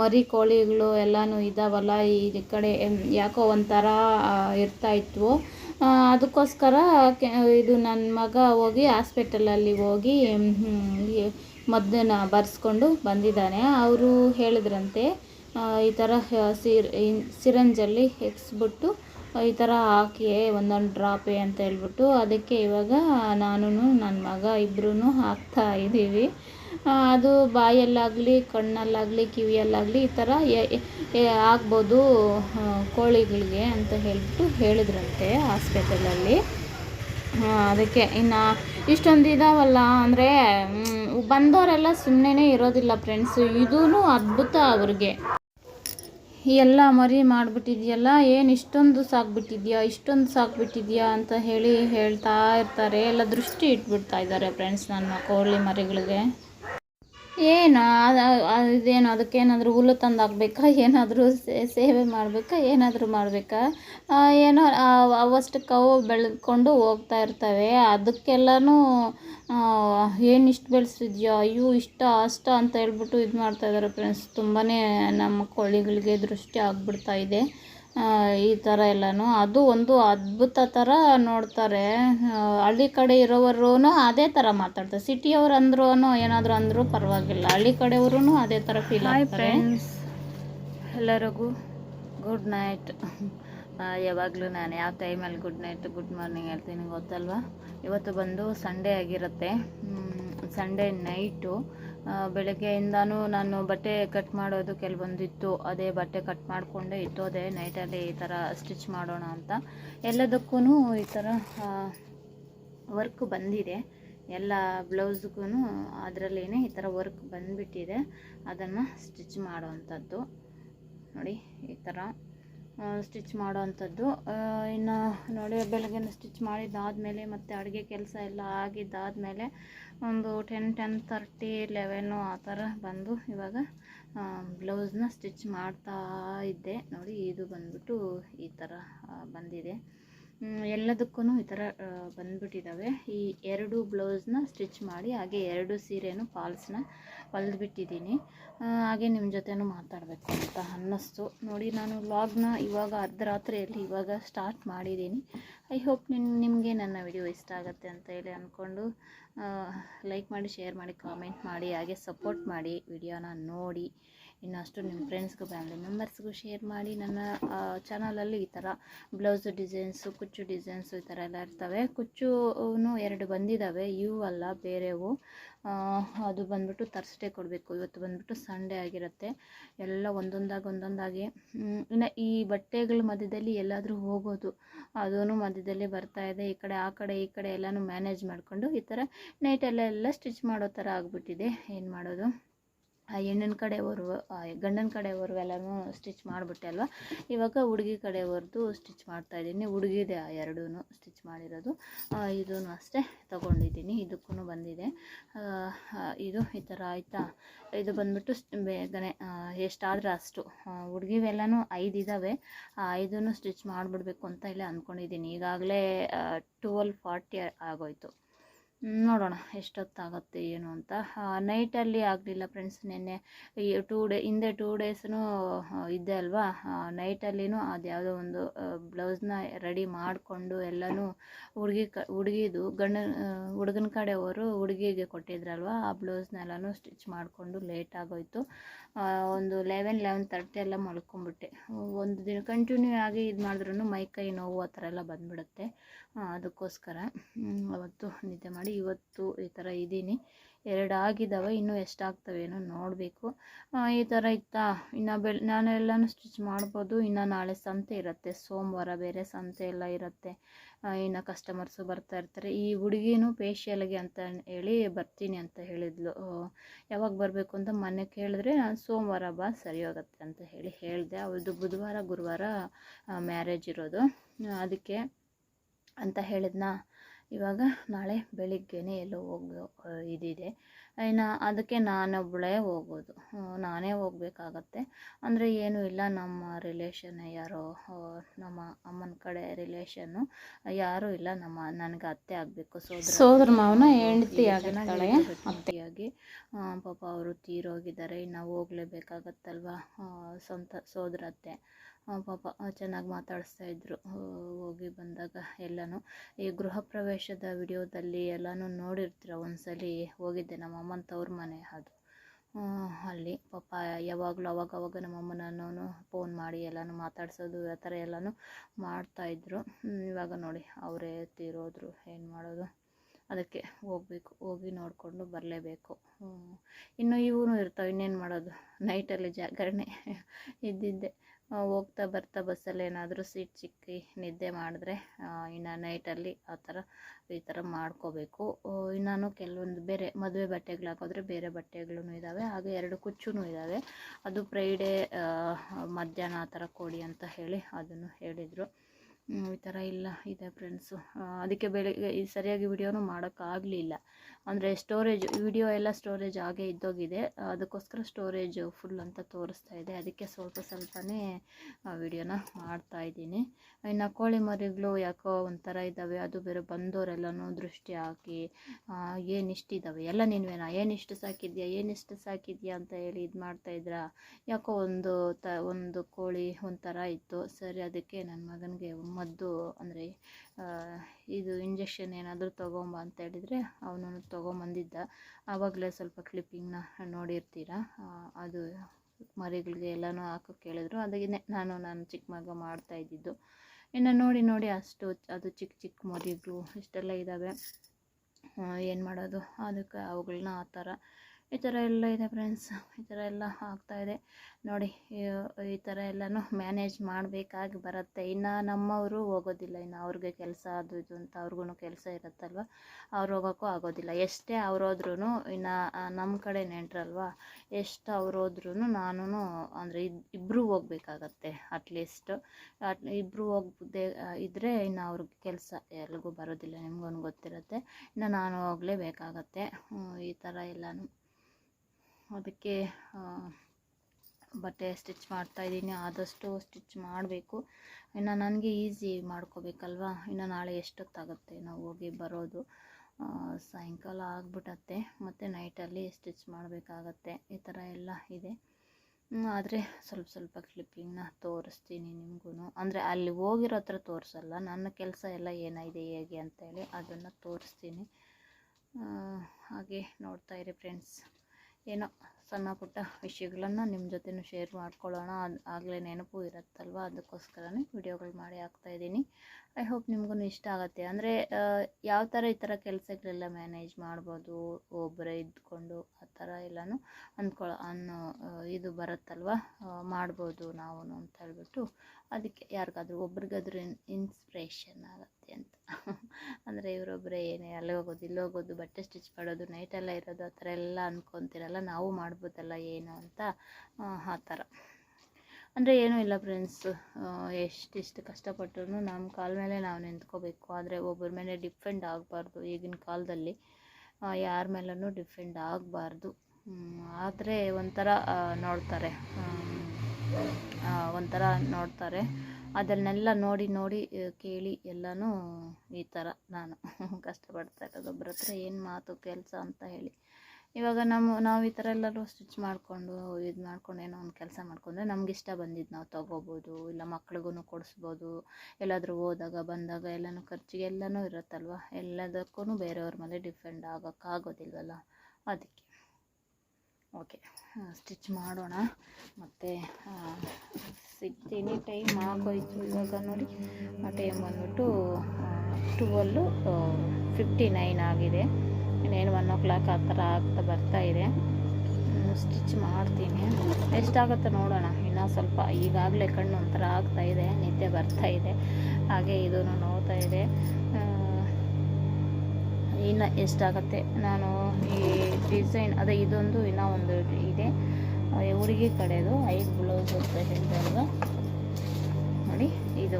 A: ಮರಿ ಕೋಳಿಗಳು ಎಲ್ಲನೂ ಇದಾವಲ್ಲ, ಈ ಕಡೆ ಯಾಕೋ ಒಂಥರ ಇರ್ತಾಯಿತ್ತು ಅದಕ್ಕೋಸ್ಕರ ಇದು ನನ್ನ ಮಗ ಹೋಗಿ ಹಾಸ್ಪಿಟಲಲ್ಲಿ ಹೋಗಿ ಮದ್ದನ್ನು ಬರೆಸ್ಕೊಂಡು ಬಂದಿದ್ದಾನೆ. ಅವರು ಹೇಳಿದ್ರಂತೆ ಈ ಥರ ಸಿರ್ ಸಿರಂಜಲ್ಲಿ ಎಕ್ಸ್ಬಿಟ್ಟು ಈ ಥರ ಹಾಕಿ ಒಂದೊಂದು ಡ್ರಾಪೇ ಅಂತ ಹೇಳ್ಬಿಟ್ಟು, ಅದಕ್ಕೆ ಇವಾಗ ನಾನು ನನ್ನ ಮಗ ಇಬ್ಬರೂ ಹಾಕ್ತಾ ಇದ್ದೀವಿ ಅದು ಬಾಯಲ್ಲಾಗಲಿ, ಕಣ್ಣಲ್ಲಾಗಲಿ, ಕಿವಿಯಲ್ಲಾಗಲಿ ಈ ಥರ ಆಗ್ಬೋದು ಕೋಳಿಗಳಿಗೆ ಅಂತ ಹೇಳ್ಬಿಟ್ಟು ಹೇಳಿದ್ರಂತೆ ಆಸ್ಪೆಟಲಲ್ಲಿ ಅದಕ್ಕೆ ಇನ್ನು ಇಷ್ಟೊಂದು ಇದಾವಲ್ಲ, ಅಂದರೆ ಬಂದವರೆಲ್ಲ ಸುಮ್ಮನೆ ಇರೋದಿಲ್ಲ ಫ್ರೆಂಡ್ಸು ಇದೂ ಅದ್ಭುತ ಅವ್ರಿಗೆ. ಎಲ್ಲ ಮರಿ ಮಾಡಿಬಿಟ್ಟಿದ್ಯಲ್ಲ, ಏನು ಇಷ್ಟೊಂದು ಸಾಕ್ಬಿಟ್ಟಿದ್ಯಾ ಇಷ್ಟೊಂದು ಸಾಕ್ಬಿಟ್ಟಿದ್ಯಾ ಅಂತ ಹೇಳಿ ಹೇಳ್ತಾ ಇರ್ತಾರೆ. ಎಲ್ಲ ದೃಷ್ಟಿ ಇಟ್ಬಿಡ್ತಾ ಇದ್ದಾರೆ ಫ್ರೆಂಡ್ಸ್ ನನ್ನ ಕೋಳಿ ಮರಿಗಳಿಗೆ. ಏನು, ಅದು ಅದ್- ಇದೇನು ಅದಕ್ಕೇನಾದರೂ ಹುಲ್ಲು ತಂದು ಹಾಕ್ಬೇಕಾ ಏನಾದರೂ ಸೇವೆ ಮಾಡಬೇಕಾ? ಏನಾದರೂ ಮಾಡಬೇಕಾ? ಏನೋ ಅವಷ್ಟು ಅವಷ್ಟಕ್ಕೆ ಅವು ಬೆಳೆದ್ಕೊಂಡು ಹೋಗ್ತಾ ಇರ್ತವೆ. ಅದಕ್ಕೆಲ್ಲನೂ ಏನು ಇಷ್ಟು ಬೆಳೆಸಿದ್ಯೋ? ಅಯ್ಯೋ, ಇಷ್ಟ, ಅಷ್ಟ ಅಂತ ಹೇಳ್ಬಿಟ್ಟು ಇದು ಮಾಡ್ತಾ ಇದ್ದಾರೆ ಫ್ರೆಂಡ್ಸ್ ತುಂಬಾ ನಮ್ಮ ಕೋಳಿಗಳಿಗೆ ದೃಷ್ಟಿ ಆಗ್ಬಿಡ್ತಾ ಇದೆ. ಈ ಥರ ಎಲ್ಲನೂ. ಅದು ಒಂದು ಅದ್ಭುತ ಥರ ನೋಡ್ತಾರೆ. ಹಳ್ಳಿ ಕಡೆ ಇರೋವರು ಅದೇ ಥರ ಮಾತಾಡ್ತಾರೆ. ಸಿಟಿಯವ್ರು ಅಂದ್ರೂ ಏನಾದರೂ ಅಂದರೂ ಪರವಾಗಿಲ್ಲ. ಹಳ್ಳಿ ಕಡೆಯವ್ರೂ ಅದೇ ಥರ ಫೀಲ್ ಆಗ್ತಾರೆ. ಎಲ್ಲರಿಗೂ ಗುಡ್ ನೈಟ್ ಯಾವಾಗಲೂ ನಾನು ಯಾವ ಟೈಮಲ್ಲಿ ಗುಡ್ ನೈಟ್ ಗುಡ್ ಮಾರ್ನಿಂಗ್ ಹೇಳ್ತೀನಿ ಗೊತ್ತಲ್ವಾ? ಇವತ್ತು ಬಂದು ಸಂಡೇ ಆಗಿರುತ್ತೆ. ಸಂಡೇ ನೈಟು ಬೆಳಗ್ಗೆಯಿಂದನೂ ನಾನು ಬಟ್ಟೆ ಕಟ್ ಮಾಡೋದು ಕೆಲವೊಂದಿತ್ತು. ಅದೇ ಬಟ್ಟೆ ಕಟ್ ಮಾಡಿಕೊಂಡು ಇಟ್ಟೋದೆ ನೈಟಲ್ಲಿ ಈ ಥರ ಸ್ಟಿಚ್ ಮಾಡೋಣ ಅಂತ. ಎಲ್ಲದಕ್ಕೂ ಈ ಥರ ವರ್ಕ್ ಬಂದಿದೆ. ಎಲ್ಲ ಬ್ಲೌಸ್ಗೂ ಅದರಲ್ಲೇ ಈ ಥರ ವರ್ಕ್ ಬಂದುಬಿಟ್ಟಿದೆ. ಅದನ್ನು ಸ್ಟಿಚ್ ಮಾಡೋವಂಥದ್ದು ನೋಡಿ ಈ ಥರ ಸ್ಟಿಚ್ ಮಾಡೋವಂಥದ್ದು ಇನ್ನು ನೋಡಿ ಬೆಳಗ್ಗೆ ಸ್ಟಿಚ್ ಮಾಡಿದ್ದಾದಮೇಲೆ ಮತ್ತು ಅಡುಗೆ ಕೆಲಸ ಎಲ್ಲ ಆಗಿದ್ದಾದಮೇಲೆ ಒಂದು ಟೆನ್ ಟೆನ್ ತರ್ಟಿ ಲೆವೆನು ಆ ಥರ ಬಂದು ಇವಾಗ ಬ್ಲೌಸ್ನ ಸ್ಟಿಚ್ ಮಾಡ್ತಾ ಇದ್ದೆ. ನೋಡಿ, ಇದು ಬಂದ್ಬಿಟ್ಟು ಈ ಥರ ಬಂದಿದೆ. ಎಲ್ಲದಕ್ಕೂ ಈ ಥರ ಬಂದುಬಿಟ್ಟಿದ್ದಾವೆ ಈ ಎರಡು ಬ್ಲೌಸ್ನ ಸ್ಟಿಚ್ ಮಾಡಿ, ಹಾಗೆ ಎರಡು ಸೀರೆನೂ ಫಾಲ್ಸ್ನ ಹೊಲ್ದ್ಬಿಟ್ಟಿದ್ದೀನಿ. ಹಾಗೆ ನಿಮ್ಮ ಜೊತೆನೂ ಮಾತಾಡಬೇಕು ಅಂತ ಅನ್ನಿಸ್ತು. ನೋಡಿ, ನಾನು ವ್ಲಾಗ್ನ ಇವಾಗ ಅರ್ಧರಾತ್ರಿಯಲ್ಲಿ ಇವಾಗ ಸ್ಟಾರ್ಟ್ ಮಾಡಿದ್ದೀನಿ. ಐ ಹೋಪ್ ನಿನ್, ನಿಮಗೆ ನನ್ನ ವಿಡಿಯೋ ಇಷ್ಟ ಆಗುತ್ತೆ ಅಂತ ಹೇಳಿ ಅಂದ್ಕೊಂಡು ಲೈಕ್ ಮಾಡಿ ಶೇರ್ ಮಾಡಿ ಕಾಮೆಂಟ್ ಮಾಡಿ, ಹಾಗೆ ಸಪೋರ್ಟ್ ಮಾಡಿ ವಿಡಿಯೋನ ನೋಡಿ. ಇನ್ನಷ್ಟು ನಿಮ್ಮ ಫ್ರೆಂಡ್ಸ್ಗೂ ಫ್ಯಾಮಿಲಿ ಮೆಂಬರ್ಸ್ಗೂ ಶೇರ್ ಮಾಡಿ ನನ್ನ ಚಾನಲಲ್ಲಿ ಈ ಥರ ಬ್ಲೌಸ್ ಡಿಸೈನ್ಸು ಕುಚ್ಚು ಡಿಸೈನ್ಸು ಈ ಥರ ಎಲ್ಲ ಇರ್ತವೆ. ಕುಚ್ಚೂ ಎರಡು ಬಂದಿದ್ದಾವೆ ಇವು ಅಲ್ಲ, ಬೇರೆವು. ಅದು ಬಂದ್ಬಿಟ್ಟು ಥರ್ಸ್ಡೇ ಕೊಡಬೇಕು. ಇವತ್ತು ಬಂದ್ಬಿಟ್ಟು ಸಂಡೇ ಆಗಿರುತ್ತೆ. ಎಲ್ಲ ಒಂದೊಂದಾಗಿ ಒಂದೊಂದಾಗಿ ಇನ್ನು ಈ ಬಟ್ಟೆಗಳ ಮಧ್ಯದಲ್ಲಿ ಎಲ್ಲಾದರೂ ಹೋಗೋದು ಅದೂ ಮಧ್ಯದಲ್ಲಿ ಬರ್ತಾ ಇದೆ. ಈ ಕಡೆ, ಆ ಕಡೆ, ಈ ಕಡೆ ಎಲ್ಲನೂ ಮ್ಯಾನೇಜ್ ಮಾಡಿಕೊಂಡು ಈ ಥರ ನೈಟಲ್ಲೆಲ್ಲ ಸ್ಟಿಚ್ ಮಾಡೋ ಥರ ಆಗಿಬಿಟ್ಟಿದೆ. ಏನು ಮಾಡೋದು? ಹೆಣ್ಣಿನ ಕಡೆಯವರು ಗಂಡನ ಕಡೆಯವರು ಎಲ್ಲನೂ ಸ್ಟಿಚ್ ಮಾಡಿಬಿಟ್ಟೆ ಅಲ್ವಾ? ಇವಾಗ ಹುಡುಗಿ ಕಡೆಯವ್ರದ್ದು ಸ್ಟಿಚ್ ಮಾಡ್ತಾ ಇದ್ದೀನಿ. ಹುಡುಗಿದೆ ಆ ಎರಡೂ ಸ್ಟಿಚ್ ಮಾಡಿರೋದು. ಇದೂ ಅಷ್ಟೇ ತಗೊಂಡಿದ್ದೀನಿ. ಇದಕ್ಕೂ ಬಂದಿದೆ. ಆ, ಆ, ಇದು ಈ ಥರ ಆಯಿತಾ? ಇದು ಬಂದ್ಬಿಟ್ಟು ಬೇಗನೆ ಎಷ್ಟಾದರೂ ಅಷ್ಟು. ಹುಡುಗಿವೆಲ್ಲನೂ ಐದು ಇದ್ದಾವೆ ಆ ಐದೂ ಸ್ಟಿಚ್ ಮಾಡಿಬಿಡ್ಬೇಕು ಅಂತ ಇಲ್ಲೇ ಅಂದ್ಕೊಂಡಿದ್ದೀನಿ. ಈಗಾಗಲೇ ಟ್ವೆಲ್ ಫಾರ್ಟಿ ಆಗೋಯ್ತು. ನೋಡೋಣ ಎಷ್ಟೊತ್ತಾಗುತ್ತೆ, ಏನು ಅಂತ. ನೈಟಲ್ಲಿ ಆಗಲಿಲ್ಲ ಫ್ರೆಂಡ್ಸ್ ನಿನ್ನೆ. ಟೂ ಡೇ ಹಿಂದೆ ಟೂ ಡೇಸ್ನೂ ಇದ್ದೆ ಅಲ್ವಾ? ನೈಟಲ್ಲಿನೂ ಅದು ಯಾವುದೋ ಒಂದು ಬ್ಲೌಸ್ನ ರೆಡಿ ಮಾಡಿಕೊಂಡು ಎಲ್ಲನೂ ಹುಡುಗಿ ಕ, ಹುಡುಗಿದು, ಗಂಡ ಹುಡುಗನ ಕಡೆಯವರು ಹುಡುಗಿಗೆ ಕೊಟ್ಟಿದ್ರಲ್ವ? ಆ ಬ್ಲೌಸ್ನೆಲ್ಲನೂ ಸ್ಟಿಚ್ ಮಾಡಿಕೊಂಡು ಲೇಟ್ ಆಗೋಯ್ತು. ಒಂದು ಲೆವೆನ್ ಲೆವೆನ್ ತರ್ಟಿ ಎಲ್ಲ ಮಲ್ಕೊಂಬಿಟ್ಟೆ. ಒಂದು ದಿನ ಕಂಟಿನ್ಯೂ ಆಗಿ ಇದು ಮಾಡಿದ್ರೂ ಮೈ, ಕೈ ನೋವು ಆ ಥರ ಎಲ್ಲ ಬಂದ್ಬಿಡುತ್ತೆ. ಅದಕ್ಕೋಸ್ಕರ ಅವತ್ತು ನಿದ್ದೆ ಮಾಡಿ ಇವತ್ತು ಈ ಥರ ಇದ್ದೀನಿ. ಎರಡು ಆಗಿದ್ದಾವೆ ಇನ್ನೂ ಎಷ್ಟಾಗ್ತವೆ ಏನೋ ನೋಡಬೇಕು ಈ ಥರ ಇತ್ತಾ? ಇನ್ನು ಬೆಳ್ ನಾನು ಎಲ್ಲನೂ ಸ್ಟಿಚ್ ಮಾಡ್ಬೋದು. ಇನ್ನು ನಾಳೆ ಸಂತೆ ಇರುತ್ತೆ. ಸೋಮವಾರ ಬೇರೆ ಸಂತೆ ಎಲ್ಲ ಇರುತ್ತೆ. ಇನ್ನು ಕಸ್ಟಮರ್ಸು ಬರ್ತಾ ಇರ್ತಾರೆ. ಈ ಹುಡುಗಿನೂ ಫೇಶಿಯಲ್ಗೆ ಅಂತ ಹೇಳಿ ಬರ್ತೀನಿ ಅಂತ ಹೇಳಿದ್ಲು. ಯಾವಾಗ ಬರಬೇಕು ಅಂತ ಮೊನ್ನೆ ಕೇಳಿದ್ರೆ ಸೋಮವಾರ ಬಾ, ಸರಿ ಹೋಗುತ್ತೆ ಅಂತ ಹೇಳಿ ಹೇಳಿದೆ. ಅವ್ರದ್ದು ಬುಧವಾರ, ಗುರುವಾರ ಮ್ಯಾರೇಜ್ ಇರೋದು. ಅದಕ್ಕೆ ಅಂತ ಹೇಳಿದ್ನ? ಇವಾಗ ನಾಳೆ ಬೆಳಿಗ್ಗೆನೇ ಎಲ್ಲೋ ಹೋಗೋ ಇದಿದೆ. ಇನ್ನು ಅದಕ್ಕೆ ನಾನೊಬ್ಬಳೇ ಹೋಗೋದು ನಾನೇ ಹೋಗ್ಬೇಕಾಗತ್ತೆ. ಅಂದರೆ ಏನೂ ಇಲ್ಲ ನಮ್ಮ ರಿಲೇಷನ್ ಯಾರೋ ನಮ್ಮ ಅಮ್ಮನ ಕಡೆ ರಿಲೇಷನ್ನು ಯಾರೂ ಇಲ್ಲ ನಮ್ಮ ನನಗೆ ಅತ್ತೆ ಆಗಬೇಕು ಸೋದರ
B: ಸೋದರ ಮಾವನ ಹೆಂಡತಿ
A: ಚೆನ್ನಾಗಿ ಪಾಪ ಅವರು ತೀರೋಗಿದ್ದಾರೆ ಇನ್ನು ಹೋಗ್ಲೇಬೇಕಾಗತ್ತಲ್ವ ಸ್ವಂತ ಸೋದರ ಅತ್ತೆ. ಪಾಪ ಚೆನ್ನಾಗಿ ಮಾತಾಡಿಸ್ತಾ ಇದ್ರು ಹೋಗಿ ಬಂದಾಗ ಎಲ್ಲನೂ. ಈ ಗೃಹ ಪ್ರವೇಶದ ವಿಡಿಯೋದಲ್ಲಿ ಎಲ್ಲನೂ ನೋಡಿರ್ತೀರ ಒಂದ್ಸಲಿ ಹೋಗಿದ್ದೆ ನಮ್ಮ ಅಮ್ಮನ ತವ್ರ ಮನೆ ಅದು. ಅಲ್ಲಿ ಪಾಪ ಯಾವಾಗಲೂ ಅವಾಗ ಅವಾಗ ನಮ್ಮ ಅಮ್ಮನನ್ನು ಫೋನ್ ಮಾಡಿ ಎಲ್ಲನೂ ಮಾತಾಡ್ಸೋದು, ಆ ಥರ ಎಲ್ಲನೂ ಮಾಡ್ತಾಯಿದ್ರು ಇವಾಗ ನೋಡಿ ಅವರೇ ತೀರೋದ್ರು, ಏನು ಮಾಡೋದು? ಅದಕ್ಕೆ ಹೋಗಬೇಕು, ಹೋಗಿ ನೋಡಿಕೊಂಡು ಬರಲೇಬೇಕು. ಇನ್ನು ಇವನು ಇರ್ತಾವೆ, ಇನ್ನೇನು ಮಾಡೋದು? ನೈಟಲ್ಲಿ ಜಾಗರಣೆ ಇದ್ದಿದ್ದೆ. ಹೋಗ್ತಾ ಬರ್ತಾ ಬಸ್ಸಲ್ಲಿ ಏನಾದರೂ ಸೀಟ್ ಸಿಕ್ಕಿ ನಿದ್ದೆ ಮಾಡಿದ್ರೆ ಇನ್ನು ನೈಟಲ್ಲಿ ಆ ಥರ ಈ ಥರ ಮಾಡ್ಕೋಬೇಕು. ಇನ್ನೂ ಕೆಲವೊಂದು ಬೇರೆ ಮದುವೆ ಬಟ್ಟೆಗಳು ಹಾಕೋದ್ರೆ ಬೇರೆ ಬಟ್ಟೆಗಳೂ ಇದ್ದಾವೆ ಹಾಗೆ ಎರಡು ಕುಚ್ಚೂ ಇದ್ದಾವೆ ಅದು ಫ್ರೈಡೇ ಮಧ್ಯಾಹ್ನ ಆ ಥರ ಕೊಡಿ ಅಂತ ಹೇಳಿ ಅದನ್ನು ಹೇಳಿದರು. ಈ ಥರ ಇಲ್ಲ, ಇದೆ ಫ್ರೆಂಡ್ಸು ಅದಕ್ಕೆ ಬೆಳಗ್ಗೆ ಈ ಸರಿಯಾಗಿ ವಿಡಿಯೋನು ಮಾಡೋಕ್ಕಾಗಲಿಲ್ಲ. ಅಂದರೆ ಸ್ಟೋರೇಜ್ ವಿಡಿಯೋ ಎಲ್ಲ ಸ್ಟೋರೇಜ್ ಆಗೇ ಇದ್ದೋಗಿದೆ. ಅದಕ್ಕೋಸ್ಕರ ಸ್ಟೋರೇಜ್ ಫುಲ್ ಅಂತ ತೋರಿಸ್ತಾ ಇದೆ. ಅದಕ್ಕೆ ಸ್ವಲ್ಪ ಸ್ವಲ್ಪನೇ ವಿಡಿಯೋನ ಮಾಡ್ತಾಯಿದ್ದೀನಿ ಇನ್ನು ಕೋಳಿ ಮರಿಗಳು ಯಾಕೋ ಒಂಥರ ಇದ್ದಾವೆ ಅದು ಬೇರೆ ಬಂದವರೆಲ್ಲನೂ ದೃಷ್ಟಿ ಹಾಕಿ ಏನಿಷ್ಟು ಇದ್ದಾವೆ ಎಲ್ಲ ನಿನ್ವೇನಾ? ಏನಿಷ್ಟು ಸಾಕಿದ್ಯಾ? ಏನಿಷ್ಟು ಸಾಕಿದ್ಯಾ ಅಂತ ಹೇಳಿ ಇದು ಮಾಡ್ತಾಯಿದ್ರಾ ಯಾಕೋ ಒಂದು ತ, ಒಂದು ಕೋಳಿ ಒಂಥರ ಇತ್ತು. ಸರಿ, ಅದಕ್ಕೆ ನನ್ನ ಮಗನಿಗೆ ಮದ್ದು ಅಂದರೆ ಇದು ಇಂಜೆಕ್ಷನ್ ಏನಾದರೂ ತೊಗೊಂಬ ಅಂತ ಹೇಳಿದರೆ ಅವನು ತೊಗೊಂಬಂದಿದ್ದ. ಆವಾಗಲೇ ಸ್ವಲ್ಪ ಕ್ಲಿಪ್ಪಿಂಗ್ನ ನೋಡಿರ್ತೀರ? ಅದು ಮರಿಗಳಿಗೆ ಎಲ್ಲನೂ ಹಾಕೋಕ್ಕೆ ಹೇಳಿದ್ರು ಅದಕ್ಕೆ ನಾನು ನಾನು ಚಿಕ್ಕ ಮಗ ಮಾಡ್ತಾ ಇದ್ದಿದ್ದು. ಇನ್ನು ನೋಡಿ ನೋಡಿ ಅಷ್ಟು ಅದು ಚಿಕ್ಕ ಚಿಕ್ಕ ಮರಿಗಳು ಇಷ್ಟೆಲ್ಲ ಇದ್ದಾವೆ ಏನು ಮಾಡೋದು? ಅದಕ್ಕೆ ಅವುಗಳನ್ನ ಆ ಥರ ಈ ಥರ ಎಲ್ಲ ಇದೆ ಫ್ರೆಂಡ್ಸ್ ಈ ಥರ ಎಲ್ಲ ಆಗ್ತಾಯಿದೆ ನೋಡಿ, ಈ- ಥರ ಎಲ್ಲನೂ ಮ್ಯಾನೇಜ್ ಮಾಡಬೇಕಾಗಿ ಬರುತ್ತೆ. ಇನ್ನು ನಮ್ಮವರು ಹೋಗೋದಿಲ್ಲ. ಇನ್ನು ಅವ್ರಿಗೆ ಕೆಲಸ ಅದು ಇದು ಅಂತ ಅವ್ರಿಗೂ ಕೆಲಸ ಇರುತ್ತಲ್ವ? ಅವ್ರು ಹೋಗೋಕ್ಕೂ ಆಗೋದಿಲ್ಲ. ಎಷ್ಟೇ ಅವ್ರು ಹೋದ್ರೂ ಇನ್ನು ನಮ್ಮ ಕಡೆ ನೆಂಟ್ರಲ್ವ? ಎಷ್ಟು ಅವ್ರು ಹೋದ್ರೂ ನಾನು ಅಂದರೆ ಇಬ್ಬರು ಹೋಗ್ಬೇಕಾಗತ್ತೆ ಅಟ್ಲೀಸ್ಟ್ ಇಬ್ಬರು ಹೋಗದೆ ಇದ್ದರೆ ಇನ್ನು ಅವ್ರಿಗೆ ಕೆಲಸ ಎಲ್ಲಿಗೂ ಬರೋದಿಲ್ಲ. ನಿಮ್ಗೂ ಗೊತ್ತಿರುತ್ತೆ. ಇನ್ನು ನಾನು ಹೋಗಲೇಬೇಕಾಗತ್ತೆ. ಈ ಥರ ಎಲ್ಲನೂ. ಅದಕ್ಕೆ ಬಟ್ಟೆ ಸ್ಟಿಚ್ ಮಾಡ್ತಾಯಿದ್ದೀನಿ ಆದಷ್ಟು ಸ್ಟಿಚ್ ಮಾಡಬೇಕು. ಇನ್ನು ನನಗೆ ಈಸಿ ಮಾಡ್ಕೋಬೇಕಲ್ವಾ? ಇನ್ನು ನಾಳೆ ಎಷ್ಟೊತ್ತಾಗುತ್ತೆ ನಾವು ಹೋಗಿ ಬರೋದು? ಸಾಯಂಕಾಲ ಆಗ್ಬಿಟ್ಟತ್ತೆ ಮತ್ತು ನೈಟಲ್ಲಿ ಸ್ಟಿಚ್ ಮಾಡಬೇಕಾಗತ್ತೆ. ಈ ಥರ ಎಲ್ಲ ಇದೆ. ಆದರೆ ಸ್ವಲ್ಪ ಸ್ವಲ್ಪ ಕ್ಲಿಪ್ಪಿಂಗ್ನ ತೋರಿಸ್ತೀನಿ ನಿಮಗೂ ಅಂದರೆ ಅಲ್ಲಿ ಹೋಗಿರೋ ಹತ್ರ ತೋರಿಸಲ್ಲ. ನನ್ನ ಕೆಲಸ ಎಲ್ಲ ಏನಿದೆ ಹೇಗೆ ಅಂತೇಳಿ ಅದನ್ನು ತೋರಿಸ್ತೀನಿ. ಹಾಗೆ ನೋಡ್ತಾ ಇರಿ ಫ್ರೆಂಡ್ಸ್ ಏನೋ. ಸಣ್ಣ ಪುಟ್ಟ ವಿಷಯಗಳನ್ನು ನಿಮ್ಮ ಜೊತೆನೂ ಶೇರ್ ಮಾಡ್ಕೊಳ್ಳೋಣ. ಅದು ಆಗಲೇ ನೆನಪು ಇರುತ್ತಲ್ವ? ಅದಕ್ಕೋಸ್ಕರನೇ ವಿಡಿಯೋಗಳು ಮಾಡಿ ಹಾಕ್ತಾಯಿದ್ದೀನಿ ಐ ಹೋಪ್ ನಿಮಗೂ ಇಷ್ಟ ಆಗುತ್ತೆ. ಅಂದರೆ ಯಾವ ಥರ ಈ ಥರ ಕೆಲಸಗಳೆಲ್ಲ ಮ್ಯಾನೇಜ್ ಮಾಡ್ಬೋದು ಒಬ್ಬರೇ ಇದ್ಕೊಂಡು ಆ ಥರ ಎಲ್ಲನೂ ಅಂದ್ಕೊಳ್ಳೋ ಅನ್ನೋ ಇದು ಬರುತ್ತಲ್ವ? ಮಾಡ್ಬೋದು ನಾವು ಅಂತ ಹೇಳ್ಬಿಟ್ಟು ಅದಕ್ಕೆ ಯಾರಿಗಾದ್ರೂ ಒಬ್ರಿಗಾದ್ರೂ ಇನ್ಸ್ಪಿರೇಷನ್ ಆಗುತ್ತೆ ಅಂತ. ಅಂದರೆ ಇವರೊಬ್ಬರೇ ಏನೇ, ಅಲ್ಲಿ ಹೋಗೋದು, ಇಲ್ಲಿ ಹೋಗೋದು, ಬಟ್ಟೆ ಸ್ಟಿಚ್ ಮಾಡೋದು ನೈಟೆಲ್ಲ ಇರೋದು, ಆ ಥರ ಎಲ್ಲ ಅಂದ್ಕೊತಿರಲ್ಲ ನಾವು ಮಾಡ್ಬೋದಲ್ಲ ಏನು ಅಂತ ಆ, ಥರ. ಅಂದರೆ ಏನೂ ಇಲ್ಲ ಫ್ರೆಂಡ್ಸ್ ಎಷ್ಟಿಷ್ಟು ಕಷ್ಟಪಟ್ಟರು ನಮ್ಮ ಕಾಲ ಮೇಲೆ ನಾವು ನಿಂತ್ಕೋಬೇಕು. ಆದರೆ ಒಬ್ಬರ ಮೇಲೆ ಡಿಪೆಂಡ್ ಆಗಬಾರ್ದು ಈಗಿನ ಕಾಲದಲ್ಲಿ. ಯಾರ ಮೇಲೂ ಡಿಪೆಂಡ್ ಆಗಬಾರ್ದು. ಆದರೆ ಒಂಥರ ನೋಡ್ತಾರೆ. ಒಂಥರ ನೋಡ್ತಾರೆ. ಅದನ್ನೆಲ್ಲ ನೋಡಿ ನೋಡಿ ಕೇಳಿ ಎಲ್ಲನೂ ಈ ಥರ ನಾನು ಕಷ್ಟಪಡ್ತಾ ಇರೋದು. ಒಬ್ಬರ ಹತ್ರ ಏನು ಮಾತು ಕೆಲಸ ಅಂತ ಹೇಳಿ. ಇವಾಗ ನಮ್ಮ, ನಾವು ಈ ಥರ ಎಲ್ಲರೂ ಸ್ಟಿಚ್ ಮಾಡಿಕೊಂಡು, ಇದು ಮಾಡ್ಕೊಂಡು ಏನೋ ಒಂದು ಕೆಲಸ ಮಾಡ್ಕೊಂಡ್ರೆ ನಮ್ಗೆ ಇಷ್ಟ ಬಂದಿದ್ದು ನಾವು ತೊಗೋಬೋದು, ಇಲ್ಲ ಮಕ್ಳಿಗೂ ಕೊಡಿಸ್ಬೋದು. ಎಲ್ಲಾದರೂ ಹೋದಾಗ, ಬಂದಾಗ ಎಲ್ಲನೂ ಖರ್ಚಿಗೆ ಎಲ್ಲನೂ ಇರುತ್ತಲ್ವ? ಎಲ್ಲದಕ್ಕೂ ಬೇರೆಯವ್ರ ಮೇಲೆ ಡಿಪೆಂಡ್ ಆಗೋಕ್ಕಾಗೋದಿಲ್ವಲ್ಲ? ಅದಕ್ಕೆ. ಓಕೆ ಸ್ಟಿಚ್ ಮಾಡೋಣ. ಮತ್ತು ಸಿಗ್ತೀನಿ. ಟೈಮ್ ಆಗೋಯ್ತು ಇವಾಗ ನೋಡಿ. ಆ ಟೈಮ್ ಬಂದ್ಬಿಟ್ಟು ಟುವೆಲ್ಲು ಫಿಫ್ಟಿ ನೈನ್ ಆಗಿದೆ. ಇನ್ನೇನು ಒನ್ ಓ ಕ್ಲಾಕ್ ಆ ಥರ ಆಗ್ತಾ ಬರ್ತಾ ಇದೆ. ಸ್ಟಿಚ್ ಮಾಡ್ತೀನಿ. ಎಷ್ಟಾಗುತ್ತೆ ನೋಡೋಣ. ಇನ್ನೂ ಸ್ವಲ್ಪ ಈಗಾಗಲೇ ಕಣ್ಣು ಒಂಥರ ಆಗ್ತಾ ಇದೆ. ನಿದ್ದೆ ಬರ್ತಾ ಇದೆ. ಹಾಗೆ ಇದೂ ನೋಡ್ತಾ ಇದೆ. ಇನ್ನು ಎಷ್ಟಾಗತ್ತೆ ನಾನು ಈ ಡಿಸೈನ್ ಅದೇ ಇದೊಂದು ಇನ್ನೂ ಒಂದು ಇದೆ. ಹುಡುಗಿ ಕಡೆದು ಐದು ಬ್ಲೌಸ್ ಅಂತ ಹೇಳಿದಾಗ ನೋಡಿ, ಇದು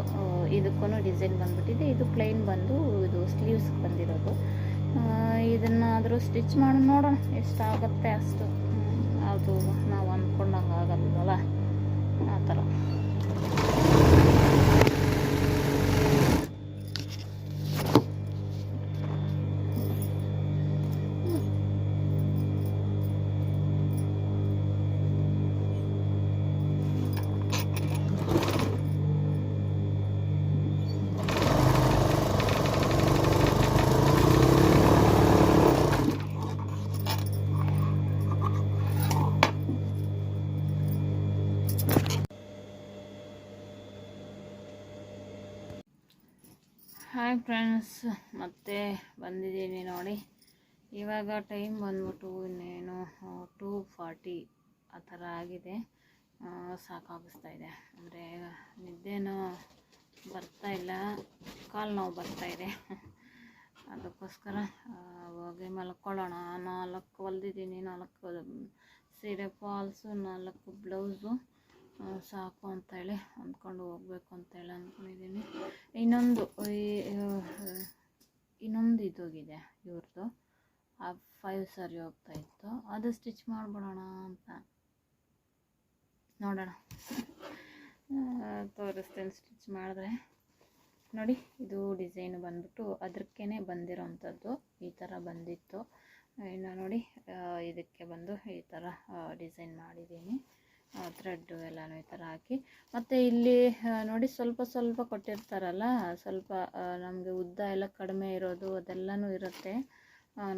A: ಇದಕ್ಕೂ ಡಿಸೈನ್ ಬಂದ್ಬಿಟ್ಟಿದೆ. ಇದು ಪ್ಲೈನ್ ಬಂದು ಇದು ಸ್ಲೀವ್ಸ್ಗೆ ಬಂದಿರೋದು. ಇದನ್ನಾದರೂ ಸ್ಟಿಚ್ ಮಾಡಿ ನೋಡೋಣ ಆಗುತ್ತೆ ಅಷ್ಟು. ಅದು ನಾವು ಅಂದ್ಕೊಂಡಂಗೆ ಆಗಲ್ವಲ್ಲ? ಆ ಥರ. ಫ್ರೆಂಡ್ಸ್ ಮತ್ತೆ ಬಂದಿದ್ದೀನಿ ನೋಡಿ. ಇವಾಗ ಟೈಮ್ ಬಂದ್ಬಿಟ್ಟು ಇನ್ನೇನು ಟೂ ಫಾರ್ಟಿ ಆ ಥರ ಆಗಿದೆ. ಸಾಕಾಗಿಸ್ತಾ ಇದೆ. ಅಂದರೆ ನಿದ್ದೆನೂ ಬರ್ತಾ ಇಲ್ಲ. ಕಾಲು ನೋವು ಬರ್ತಾ ಇದೆ. ಅದಕ್ಕೋಸ್ಕರ ಹೋಗಿ ಮಲ್ಕೊಳ್ಳೋಣ. ನಾಲ್ಕು ಹೊಲ್ದಿದ್ದೀನಿ, ನಾಲ್ಕು ಸೀರೆ ಫಾಲ್ಸು ನಾಲ್ಕು ಬ್ಲೌಸು ಸಾಕು ಅಂತೇಳಿ ಅಂದ್ಕೊಂಡು ಹೋಗ್ಬೇಕು ಅಂತೇಳಿ ಅಂದ್ಕೊಂಡಿದ್ದೀನಿ. ಇನ್ನೊಂದು, ಈ ಇನ್ನೊಂದು ಇದೋಗಿದೆ ಇವ್ರದ್ದು ಆ ಫೈವ್ ಸರಿ ಹೋಗ್ತಾ ಇತ್ತು. ಅದು ಸ್ಟಿಚ್ ಮಾಡಿಬಿಡೋಣ ಅಂತ. ನೋಡೋಣ. ತೋರಿಸ್ತೇನೆ ಸ್ಟಿಚ್ ಮಾಡಿದ್ರೆ. ನೋಡಿ, ಇದು ಡಿಸೈನ್ ಬಂದ್ಬಿಟ್ಟು ಅದಕ್ಕೇ ಬಂದಿರೋವಂಥದ್ದು ಈ ಥರ ಬಂದಿತ್ತು. ಇನ್ನು ನೋಡಿ ಇದಕ್ಕೆ ಬಂದು ಈ ಥರ ಡಿಸೈನ್ ಮಾಡಿದ್ದೀನಿ. ಥ್ರೆಡ್ಡು ಎಲ್ಲನೂ ಈ ಥರ ಹಾಕಿ. ಮತ್ತು ಇಲ್ಲಿ ನೋಡಿ ಸ್ವಲ್ಪ ಸ್ವಲ್ಪ ಕೊಟ್ಟಿರ್ತಾರಲ್ಲ, ಸ್ವಲ್ಪ ನಮಗೆ ಉದ್ದ ಎಲ್ಲ ಕಡಿಮೆ ಇರೋದು ಅದೆಲ್ಲನೂ ಇರುತ್ತೆ.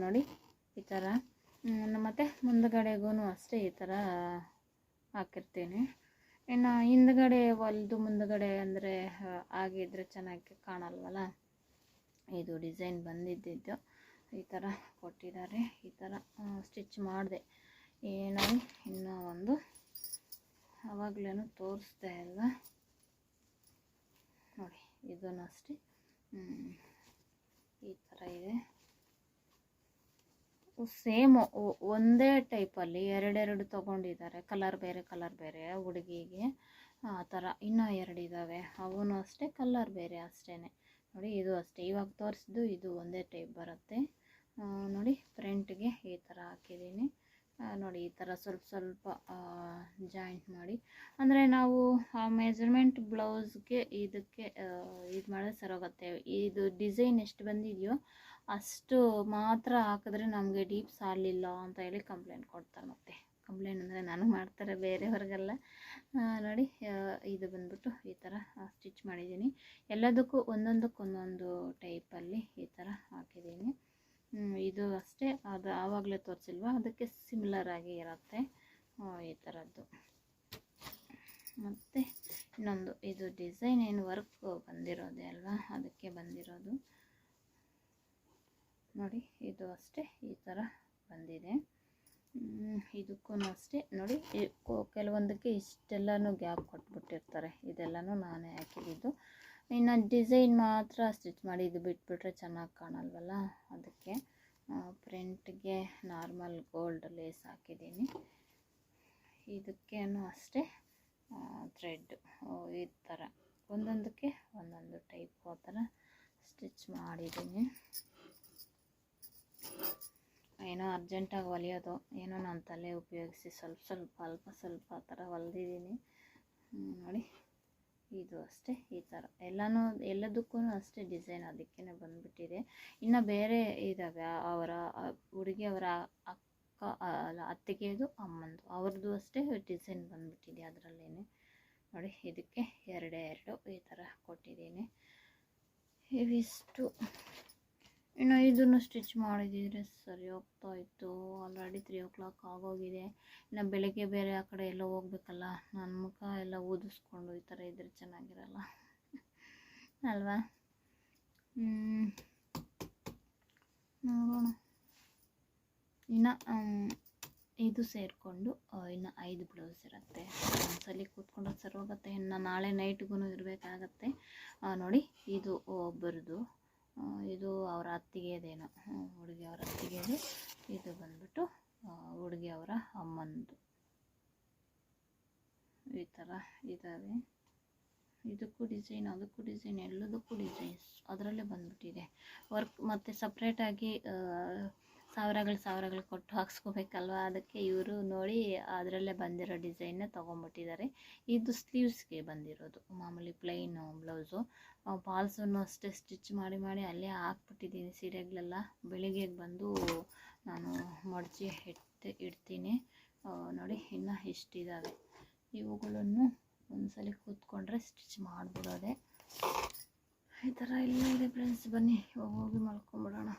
A: ನೋಡಿ ಈ ಥರ ಮತ್ತು ಮುಂದಗಡೆಗೂ ಅಷ್ಟೇ ಈ ಥರ ಹಾಕಿರ್ತೀನಿ. ಇನ್ನು ಹಿಂದ್ಗಡೆ ಹೊಲ್ದು ಮುಂದಗಡೆ ಅಂದರೆ ಆಗಿದ್ರೆ ಚೆನ್ನಾಗಿ ಕಾಣಲ್ವಲ್ಲ? ಇದು ಡಿಸೈನ್ ಬಂದಿದ್ದಿದ್ದು ಈ ಥರ ಕೊಟ್ಟಿದ್ದಾರೆ. ಈ ಥರ ಸ್ಟಿಚ್ ಮಾಡಿದೆ. ಏನೋ ಇನ್ನೂ ಒಂದು ಆವಾಗಲೂ ತೋರಿಸ್ದೆ ಅಲ್ವಾ ನೋಡಿ, ಇದನ್ನು ಅಷ್ಟೇ. ಈ ಥರ ಇದೆ. ಸೇಮು ಒಂದೇ ಟೈಪಲ್ಲಿ ಎರಡೆರಡು ತೊಗೊಂಡಿದ್ದಾರೆ. ಕಲರ್ ಬೇರೆ ಕಲರ್ ಬೇರೆ, ಹುಡುಗಿಗೆ. ಆ ಥರ ಇನ್ನೂ ಎರಡು ಇದ್ದಾವೆ. ಅವೂ ಅಷ್ಟೇ, ಕಲರ್ ಬೇರೆ ಅಷ್ಟೇ ನೋಡಿ, ಇದು ಅಷ್ಟೇ. ಇವಾಗ ತೋರಿಸಿದ್ದು ಇದು ಒಂದೇ ಟೈಪ್ ಬರುತ್ತೆ. ನೋಡಿ ಫ್ರಂಟ್ಗೆ ಈ ಥರ ಹಾಕಿದ್ದೀನಿ. ನೋಡಿ, ಈ ಥರ ಸ್ವಲ್ಪ ಸ್ವಲ್ಪ ಜಾಯಿಂಟ್ ಮಾಡಿ. ಅಂದರೆ ನಾವು, ಆ ಮೆಜರ್ಮೆಂಟ್ ಬ್ಲೌಸ್ಗೆ ಇದಕ್ಕೆ ಇದು ಮಾಡಿದ್ರೆ ಸರೋಗುತ್ತೆ ಇದು ಡಿಸೈನ್ ಎಷ್ಟು ಬಂದಿದೆಯೋ ಅಷ್ಟು ಮಾತ್ರ ಹಾಕಿದ್ರೆ ನಮಗೆ ಡೀಪ್ ಸಾಲಿಲ್ಲ ಅಂತ ಹೇಳಿ ಕಂಪ್ಲೇಂಟ್ ಕೊಡ್ತಾರೆ ಮತ್ತೆ. ಕಂಪ್ಲೇಂಟ್ ಅಂದರೆ ನಾನು ಮಾಡ್ತಾರೆ ಬೇರೆಯವ್ರಿಗೆಲ್ಲ. ನೋಡಿ ಇದು ಬಂದ್ಬಿಟ್ಟು ಈ ಥರ ಸ್ಟಿಚ್ ಮಾಡಿದ್ದೀನಿ. ಎಲ್ಲದಕ್ಕೂ ಒಂದೊಂದಕ್ಕೆ ಒಂದೊಂದು ಟೈಪಲ್ಲಿ ಈ ಥರ ಹಾಕಿದ್ದೀನಿ. ಇದು ಅಷ್ಟೇ. ಅದು ಆವಾಗಲೇ ತೋರಿಸಿಲ್ವ? ಅದಕ್ಕೆ ಸಿಮಿಲರ್ ಆಗಿ ಇರುತ್ತೆ. ಈ ಥರದ್ದು ಮತ್ತು ಇನ್ನೊಂದು. ಇದು ಡಿಸೈನ್ ಏನು ವರ್ಕ್ ಬಂದಿರೋದೆ ಅಲ್ವಾ? ಅದಕ್ಕೆ ಬಂದಿರೋದು. ನೋಡಿ, ಇದು ಅಷ್ಟೇ. ಈ ಥರ ಬಂದಿದೆ. ಇದಕ್ಕೂ ಅಷ್ಟೇ. ನೋಡಿ ಕೆಲವೊಂದಕ್ಕೆ ಇಷ್ಟೆಲ್ಲನೂ ಗ್ಯಾಪ್ ಕೊಟ್ಬಿಟ್ಟಿರ್ತಾರೆ. ಇದೆಲ್ಲನೂ ನಾನೇ ಹಾಕಿದ್ದು. ಇನ್ನು ಡಿಸೈನ್ ಮಾತ್ರ ಸ್ಟಿಚ್ ಮಾಡಿ ಇದು ಬಿಟ್ಬಿಟ್ರೆ ಚೆನ್ನಾಗಿ ಕಾಣಲ್ವಲ್ಲ? ಅದಕ್ಕೆ ಫ್ರಂಟ್ಗೆ ನಾರ್ಮಲ್ ಗೋಲ್ಡ್ ಲೇಸ್ ಹಾಕಿದ್ದೀನಿ. ಇದಕ್ಕೇನು ಅಷ್ಟೇ ಥ್ರೆಡ್ ಈ ಥರ ಒಂದೊಂದಕ್ಕೆ ಒಂದೊಂದು ಟೈಪ್ ಆ ಥರ ಸ್ಟಿಚ್ ಮಾಡಿದ್ದೀನಿ. ಏನೋ ಅರ್ಜೆಂಟಾಗಿ ಹೊಲಿಯೋದು. ಏನೋ ನಾನು ತಲೆ ಉಪಯೋಗಿಸಿ ಸ್ವಲ್ಪ ಸ್ವಲ್ಪ, ಅಲ್ಪ ಸ್ವಲ್ಪ ಆ ಥರ ಹೊಲ್ದಿದ್ದೀನಿ. ಇದು ಅಷ್ಟೇ ಈ ಥರ. ಎಲ್ಲನೂ, ಎಲ್ಲದಕ್ಕೂ ಅಷ್ಟೇ ಡಿಸೈನ್ ಅದಕ್ಕೇ ಬಂದುಬಿಟ್ಟಿದೆ. ಇನ್ನು ಬೇರೆ ಇದ್ದಾವೆ ಅವರ ಹುಡುಗಿ ಅವರ ಅಕ್ಕ ಅಲ್ಲ, ಅತ್ತಿಗೆದು ಅಮ್ಮಂದು. ಅವ್ರದ್ದು ಅಷ್ಟೇ ಡಿಸೈನ್ ಬಂದುಬಿಟ್ಟಿದೆ ಅದರಲ್ಲೇ ನೋಡಿ, ಇದಕ್ಕೆ ಎರಡೇ ಎರಡು ಈ ಥರ ಕೊಟ್ಟಿದ್ದೀನಿ. ಇವಿಷ್ಟು. ಇನ್ನು ಇದನ್ನು ಸ್ಟಿಚ್ ಮಾಡಿದಿದ್ರೆ ಸರಿ ಹೋಗ್ತಾ ಇತ್ತು. ಆಲ್ರೆಡಿ ತ್ರೀ ಓ ಕ್ಲಾಕ್ ಆಗೋಗಿದೆ. ಇನ್ನು ಬೆಳಗ್ಗೆ ಬೇರೆ ಆ ಕಡೆ ಎಲ್ಲ ಹೋಗ್ಬೇಕಲ್ಲ ನನ್ನ ಮುಖ ಎಲ್ಲ ಊದಿಸ್ಕೊಂಡು ಈ ಥರ ಇದ್ರೆ ಚೆನ್ನಾಗಿರಲ್ಲ. ಅಲ್ವಾ. ನೋಡೋಣ. ಇನ್ನು ಇದು ಸೇರಿಕೊಂಡು ಇನ್ನು ಐದು ಬ್ಲೌಸ್ ಇರುತ್ತೆ. ಒಂದ್ಸಲಿ ಕೂತ್ಕೊಂಡ್ರೆ ಸರಿ ಹೋಗುತ್ತೆ. ಇನ್ನು ನಾಳೆ ನೈಟ್ಗೂ ಇರಬೇಕಾಗತ್ತೆ. ನೋಡಿ, ಇದು ಒಬ್ಬರದು. ಇದು ಅವರ ಅತ್ತಿಗೆದೇನೋ ಹುಡುಗಿ ಅವರ ಅತ್ತಿಗೆದು ಇದು ಬಂದ್ಬಿಟ್ಟು ಹುಡುಗಿ ಅವರ ಅಮ್ಮಂದು. ಈ ಥರ ಇದ್ದಾವೆ ಇದಕ್ಕೂ ಡಿಸೈನ್ ಅದಕ್ಕೂ ಡಿಸೈನ್ ಎಲ್ಲದಕ್ಕೂ ಡಿಸೈನ್ಸ್ ಅದರಲ್ಲೇ ಬಂದ್ಬಿಟ್ಟಿದೆ. ವರ್ಕ್ ಮತ್ತು ಸಪ್ರೇಟಾಗಿ ಸಾವಿರಗಳು ಸಾವಿರಗಳು ಕೊಟ್ಟು ಹಾಕ್ಸ್ಕೋಬೇಕಲ್ವ? ಅದಕ್ಕೆ ಇವರು ನೋಡಿ ಅದರಲ್ಲೇ ಬಂದಿರೋ ಡಿಸೈನ್ನ ತೊಗೊಂಬಿಟ್ಟಿದ್ದಾರೆ. ಇದು ಸ್ಲೀವ್ಸ್ಗೆ ಬಂದಿರೋದು, ಮಾಮೂಲಿ ಪ್ಲೈನು ಬ್ಲೌಸು. ಪಾಲ್ಸನ್ನು ಅಷ್ಟೇ ಸ್ಟಿಚ್ ಮಾಡಿ ಮಾಡಿ ಅಲ್ಲೇ ಹಾಕ್ಬಿಟ್ಟಿದ್ದೀನಿ ಸೀರೆಗಳೆಲ್ಲ. ಬೆಳಿಗ್ಗೆ ಬಂದು ನಾನು ಮಡಚಿ ಇಟ್ಟು ಇಡ್ತೀನಿ. ನೋಡಿ ಇನ್ನೂ ಇಷ್ಟಿದ್ದಾವೆ ಇವುಗಳನ್ನು ಒಂದ್ಸಲ ಕೂತ್ಕೊಂಡ್ರೆ ಸ್ಟಿಚ್ ಮಾಡಿಬಿಡೋದೆ. ಈ ಥರ ಎಲ್ಲ ಇದೆ ಫ್ರೆಂಡ್ಸ್. ಬನ್ನಿ ಹೋಗಿ ಮಲ್ಕೊಂಬಿಡೋಣ.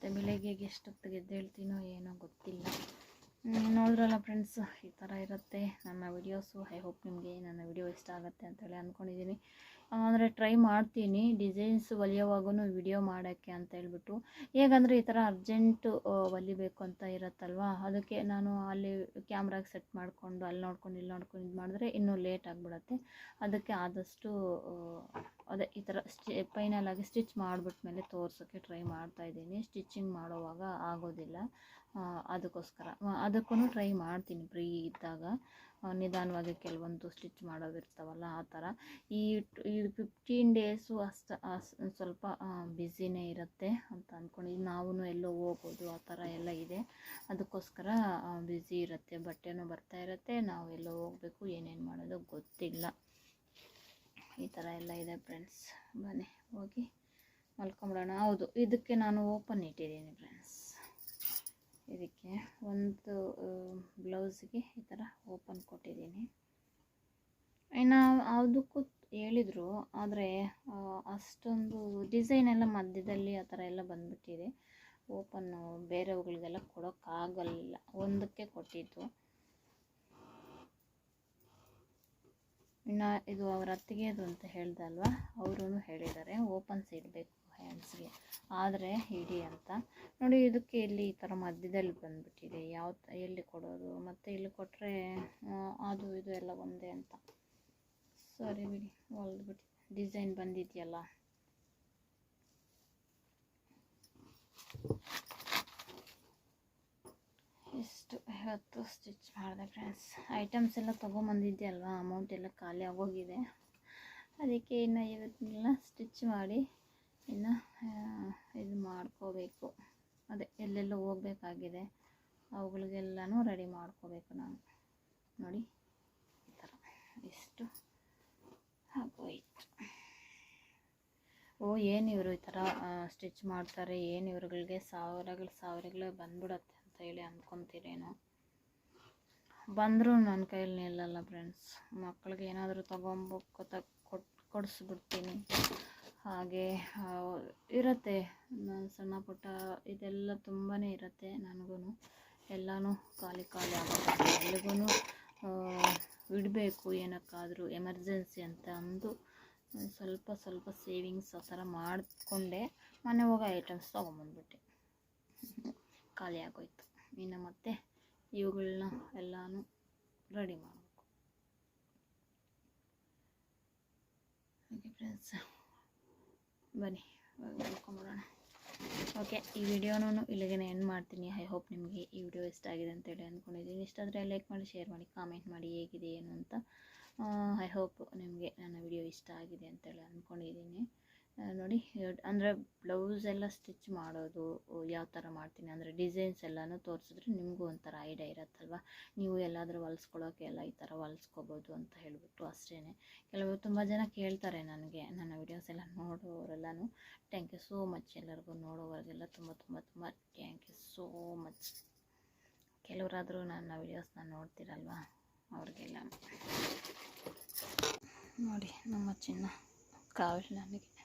A: ಮತ್ತು ಬೆಳಗ್ಗೆಗೆ ಎಷ್ಟೊತ್ತಿಗೆ ಎದ್ದೇಳ್ತೀನೋ ಏನೋ ಗೊತ್ತಿಲ್ಲ. ನೋಡಿದ್ರಲ್ಲ ಫ್ರೆಂಡ್ಸ್ ಈ ಥರ ಇರುತ್ತೆ. ನನ್ನ ವಿಡಿಯೋಸು ಐ ಹೋಪ್ ನಿಮಗೆ ನನ್ನ ವಿಡಿಯೋ ಇಷ್ಟ ಆಗುತ್ತೆ ಅಂತೇಳಿ ಅಂದ್ಕೊಂಡಿದ್ದೀನಿ ಅಂದರೆ ಟ್ರೈ ಮಾಡ್ತೀನಿ ಡಿಸೈನ್ಸ್ ಹೊಲಿಯೋವಾಗೂ ವಿಡಿಯೋ ಮಾಡೋಕ್ಕೆ ಅಂತ ಹೇಳ್ಬಿಟ್ಟು. ಹೇಗಂದರೆ ಈ ಥರ ಅರ್ಜೆಂಟು ಹೊಲಿಬೇಕು ಅಂತ ಇರುತ್ತಲ್ವಾ? ಅದಕ್ಕೆ ನಾನು ಅಲ್ಲಿ ಕ್ಯಾಮ್ರಾಗೆ ಸೆಟ್ ಮಾಡಿಕೊಂಡು ಅಲ್ಲಿ ನೋಡ್ಕೊಂಡು ಇಲ್ಲಿ ನೋಡ್ಕೊಂಡು ಇದು ಮಾಡಿದ್ರೆ ಇನ್ನೂ ಲೇಟ್ ಆಗಿಬಿಡತ್ತೆ. ಅದಕ್ಕೆ ಆದಷ್ಟು ಅದೇ ಈ ಥರ ಸ್ಟಿ ಫೈನಲ್ ಆಗಿ ಸ್ಟಿಚ್ ಮಾಡಿಬಿಟ್ಮೇಲೆ ತೋರ್ಸೋಕ್ಕೆ ಟ್ರೈ ಮಾಡ್ತಾ ಇದ್ದೀನಿ. ಸ್ಟಿಚಿಂಗ್ ಮಾಡೋವಾಗ ಆಗೋದಿಲ್ಲ. ಅದಕ್ಕೋಸ್ಕರ. ಅದಕ್ಕೂ ಟ್ರೈ ಮಾಡ್ತೀನಿ ಫ್ರೀ ಇದ್ದಾಗ. ನಿಧಾನವಾಗಿ ಕೆಲವೊಂದು ಸ್ಟಿಚ್ ಮಾಡೋದಿರ್ತಾವಲ್ಲ ಆ ಥರ ಈ ಈ ಫಿಫ್ಟೀನ್ ಡೇಸು ಅಷ್ಟು ಸ್ವಲ್ಪ ಬ್ಯುಸಿನೇ ಇರುತ್ತೆ ಅಂತ ಅಂದ್ಕೊಂಡಿದ್ದೀನಿ ನಾವು ಎಲ್ಲೋ ಹೋಗೋದು ಆ ಥರ ಎಲ್ಲ ಇದೆ. ಅದಕ್ಕೋಸ್ಕರ ಬ್ಯುಸಿ ಇರುತ್ತೆ, ಬಟ್ಟೆನೂ ಬರ್ತಾ ಇರುತ್ತೆ, ನಾವು ಎಲ್ಲೋ ಹೋಗಬೇಕು, ಏನೇನು ಮಾಡೋದು ಗೊತ್ತಿಲ್ಲ. ಈ ಥರ ಎಲ್ಲ ಇದೆ ಫ್ರೆಂಡ್ಸ್ ಬನ್ನಿ, ಹೋಗಿ ಮಲ್ಕೊಂಬಿಡೋಣ. ಹೌದು, ಇದಕ್ಕೆ ನಾನು ಓಪನ್ ಇಟ್ಟಿದ್ದೀನಿ ಫ್ರೆಂಡ್ಸ್ ಇದಕ್ಕೆ ಒಂದು ಬ್ಲೌಸ್ಗೆ ಈ ಥರ ಓಪನ್ ಕೊಟ್ಟಿದ್ದೀನಿ. ಇನ್ನು ಅದಕ್ಕೂ ಹೇಳಿದರು, ಆದರೆ ಅಷ್ಟೊಂದು ಡಿಸೈನ್ ಎಲ್ಲ ಮಧ್ಯದಲ್ಲಿ ಆ ಥರ ಎಲ್ಲ ಬಂದುಬಿಟ್ಟಿದೆ. ಓಪನ್ನು ಬೇರೆವುಗಳಿಗೆಲ್ಲ ಕೊಡೋಕ್ಕಾಗಲ್ಲ, ಒಂದಕ್ಕೆ ಕೊಟ್ಟಿದ್ದು. ಇನ್ನು ಇದು ಅವರ ಅತ್ತಿಗೆದು ಅಂತ ಹೇಳ್ದಲ್ವಾ ಅವರು ಹೇಳಿದ್ದಾರೆ ಓಪನ್ಸ್ ಇಡಬೇಕು ಹ್ಯಾಂಡ್ಸ್ಗೆ ಆದರೆ, ಇಡಿ ಅಂತ. ನೋಡಿ, ಇದಕ್ಕೆ ಇಲ್ಲಿ ಈ ಥರ ಮಧ್ಯದಲ್ಲಿ ಬಂದುಬಿಟ್ಟಿದೆ. ಯಾವ ಎಲ್ಲಿ ಕೊಡೋದು? ಮತ್ತು ಇಲ್ಲಿ ಕೊಟ್ಟರೆ ಅದು, ಇದು ಎಲ್ಲ ಒಂದೇ ಅಂತ. ಸರಿ ಬಿಡಿ ಹೊಲ್ದ್ಬಿಟ್ಟು ಡಿಸೈನ್ ಬಂದಿದೆಯಲ್ಲ. ಇಷ್ಟು ಇವತ್ತು ಸ್ಟಿಚ್ ಮಾಡಿದೆ ಫ್ರೆಂಡ್ಸ್. ಐಟಮ್ಸ್ ಎಲ್ಲ ತೊಗೊಂಬಂದಿದ್ದೆ ಅಲ್ವಾ? ಅಮೌಂಟ್ ಎಲ್ಲ ಖಾಲಿ ಆಗೋಗಿದೆ. ಅದಕ್ಕೆ ಇನ್ನು ಇವತ್ತನ್ನೆಲ್ಲ ಸ್ಟಿಚ್ ಮಾಡಿ. ಇನ್ನು ಇದು ಮಾಡ್ಕೋಬೇಕು. ಅದೇ, ಎಲ್ಲೆಲ್ಲೋ ಹೋಗ್ಬೇಕಾಗಿದೆ. ಅವುಗಳಿಗೆಲ್ಲನೂ ರೆಡಿ ಮಾಡ್ಕೋಬೇಕು ನಾನು. ನೋಡಿ, ಈ ಥರ ಇಷ್ಟು ಆಗೋಯ್ತು. ಓ, ಏನು ಇವರು ಈ ಥರ ಸ್ಟಿಚ್ ಮಾಡ್ತಾರೆ? ಏನು ಇವ್ರುಗಳಿಗೆ ಸಾವಿರಗಳು, ಸಾವಿರಗಳೇ ಬಂದ್ಬಿಡತ್ತೆ ಅಂತ ಹೇಳಿ ಅಂದ್ಕೊತೀರೇನೋ. ಬಂದರೂ ನನ್ನ ಕೈಯಲ್ಲಿ ನಿಲ್ಲಲ್ಲ ಫ್ರೆಂಡ್ಸ್ ಮಕ್ಕಳಿಗೆ ಏನಾದರೂ ತಗೊಂಬ ಕೊಟ್, ಕೊಡಿಸ್ಬಿಡ್ತೀನಿ. ಹಾಗೆ ಇರುತ್ತೆ. ಸಣ್ಣ ಪುಟ್ಟ ಇದೆಲ್ಲ ತುಂಬಾ ಇರುತ್ತೆ ನನಗೂ ಎಲ್ಲನೂ ಖಾಲಿ ಖಾಲಿ ಆಗುತ್ತೆ ಎಲ್ಲಿಗೂ ಇಡಬೇಕು ಏನಕ್ಕಾದರೂ ಎಮರ್ಜೆನ್ಸಿ ಅಂತ ಅಂದು, ಸ್ವಲ್ಪ ಸ್ವಲ್ಪ ಸೇವಿಂಗ್ಸ್ ಆ ಥರ ಮಾಡಿಕೊಂಡೆ ಮನೆ ಹೋಗೋ ಐಟಮ್ಸ್ ತೊಗೊಂಬಂದ್ಬಿಟ್ಟೆ. ಖಾಲಿ ಆಗೋಯ್ತು. ಇನ್ನು ಮತ್ತೆ ಇವುಗಳನ್ನ ಎಲ್ಲನೂ ರೆಡಿ ಮಾಡಬೇಕು. ಓಕೆ ಫ್ರೆಂಡ್ಸ್ ಬನ್ನಿ ಮಲ್ಕೊಂಬಿಡೋಣ ಓಕೆ, ಈ ವಿಡಿಯೋನೂ ಇಲ್ಲಿಗೆ ಎಂಡ್ ಮಾಡ್ತೀನಿ. ಐ ಹೋಪ್ ನಿಮಗೆ ಈ ವಿಡಿಯೋ ಇಷ್ಟ ಆಗಿದೆ ಅಂತೇಳಿ ಅಂದ್ಕೊಂಡಿದ್ದೀನಿ ಇಷ್ಟ ಆದರೆ ಲೈಕ್ ಮಾಡಿ ಶೇರ್ ಮಾಡಿ ಕಾಮೆಂಟ್ ಮಾಡಿ ಹೇಗಿದೆ ಏನು ಅಂತ. ಐ ಹೋಪ್ ನಿಮಗೆ ನನ್ನ ವಿಡಿಯೋ ಇಷ್ಟ ಆಗಿದೆ ಅಂತೇಳಿ ಅಂದ್ಕೊಂಡಿದ್ದೀನಿ ನೋಡಿ, ಅಂದರೆ ಬ್ಲೌಸ್ ಎಲ್ಲ ಸ್ಟಿಚ್ ಮಾಡೋದು ಯಾವ ಥರ ಮಾಡ್ತೀನಿ? ಅಂದರೆ ಡಿಸೈನ್ಸ್ ಎಲ್ಲನೂ ತೋರಿಸಿದ್ರೆ ನಿಮಗೂ ಒಂಥರ ಐಡಿಯಾ ಇರುತ್ತಲ್ವ? ನೀವು ಎಲ್ಲಾದರೂ ಹೊಲ್ಸ್ಕೊಳ್ಳೋಕೆ ಎಲ್ಲ ಈ ಥರ ಹೊಲಿಸ್ಕೋಬೋದು ಅಂತ ಹೇಳಿಬಿಟ್ಟು ಅಷ್ಟೇ ಕೆಲವರು ತುಂಬ ಜನ ಕೇಳ್ತಾರೆ ನನಗೆ, ನನ್ನ ವಿಡಿಯೋಸ್ ಎಲ್ಲ ನೋಡೋರೆಲ್ಲನೂ. ಥ್ಯಾಂಕ್ ಯು ಸೋ ಮಚ್ ಎಲ್ಲರಿಗೂ ನೋಡೋವರೆಗೆಲ್ಲ ತುಂಬ ತುಂಬ ತುಂಬ ಥ್ಯಾಂಕ್ ಯು ಸೋ ಮಚ್ ಕೆಲವರಾದರೂ ನನ್ನ ವಿಡಿಯೋಸ್ನ ನೋಡ್ತಿರಲ್ವ ಅವ್ರಿಗೆಲ್ಲ? ನೋಡಿ, ನಮ್ಮ ಚಿನ್ನ ಕಾವಲು ನನಗೆ.